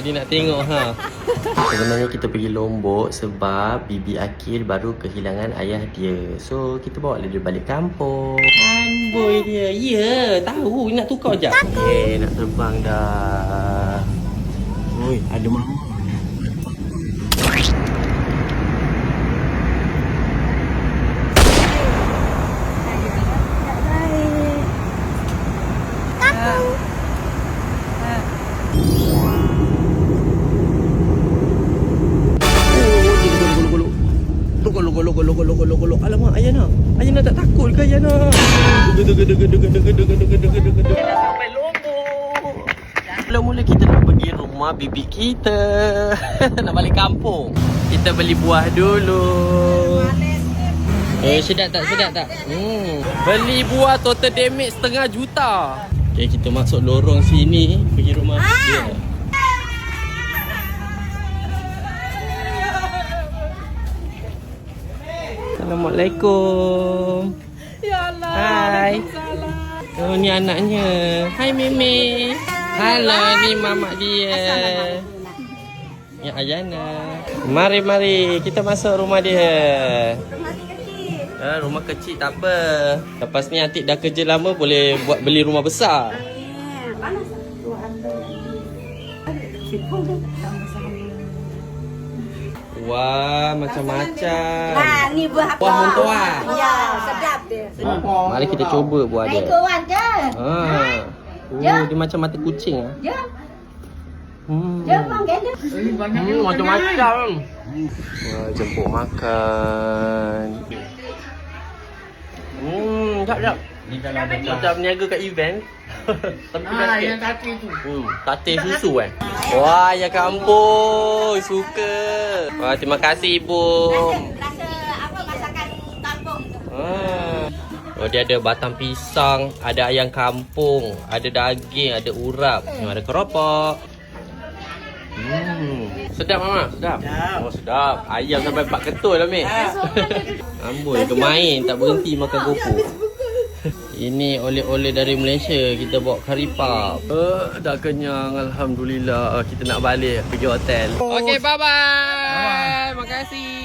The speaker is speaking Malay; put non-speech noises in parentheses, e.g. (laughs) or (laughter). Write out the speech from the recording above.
dia nak tengok ha. Sebenarnya kita pergi Lombok sebab Bibi Akil baru kehilangan ayah dia. So kita bawa dia balik kampung. Amboi dia. Ya, tahu nak tukar je. Okay, nak terbang dah. Oi, ada mama. golok golok golok alamak ayana. Ayana tak takut ke ayana? Gede gede gede gede gede gede gede gede gede gede Mula-mula kita nak pergi rumah bibik kita. (laughs) Nak balik kampung. Kita beli buah dulu. Eh sedap tak? Sedap tak? Hmm. Beli buah total damage setengah juta. Okay kita masuk lorong sini Pergi rumah dia Assalamualaikum. Ya Allah. Hai. Oh, ni anaknya. Hai Mimi. Halo, ni mamak dia. Ya Ayana. Mari mari kita masuk rumah dia. Ah, rumah kecil tak apa. Lepas ni Atik dah kerja lama boleh buat beli rumah besar. Wah, macam-macam. Ah, ni buah apa? Buah muntuah. Ya, sedap dia. Mari kita cuba buah dia. Naik kawan ke? Ah. Oh, Ya. dia macam mata kucing ah. Ya, Hmm. Hmm, macam-macam. Wah, jemput makan. Hmm, jap jap. Ni kalau ada Macam niaga kat event. (laughs) Tapi Ah, yang kaki tu. Hmm, tate susu eh. Wah, ya kampung. Suka. Wah, terima kasih ibu. Rasa apa masakan kampung tu? Ah. Oh, dia ada batang pisang, ada ayam kampung, ada daging, ada urap, ada keropok. Hmm. Sedap mama, sedap. Sedap. Oh, sedap. Ayam sampai empat ketul lah, Mek. Amboi, gemain tak berhenti makan gopo. (laughs) Ini oleh-oleh dari Malaysia Kita bawa kari pap uh, Dah kenyang Alhamdulillah. Kita nak balik Pergi hotel. Okay bye-bye. Terima kasih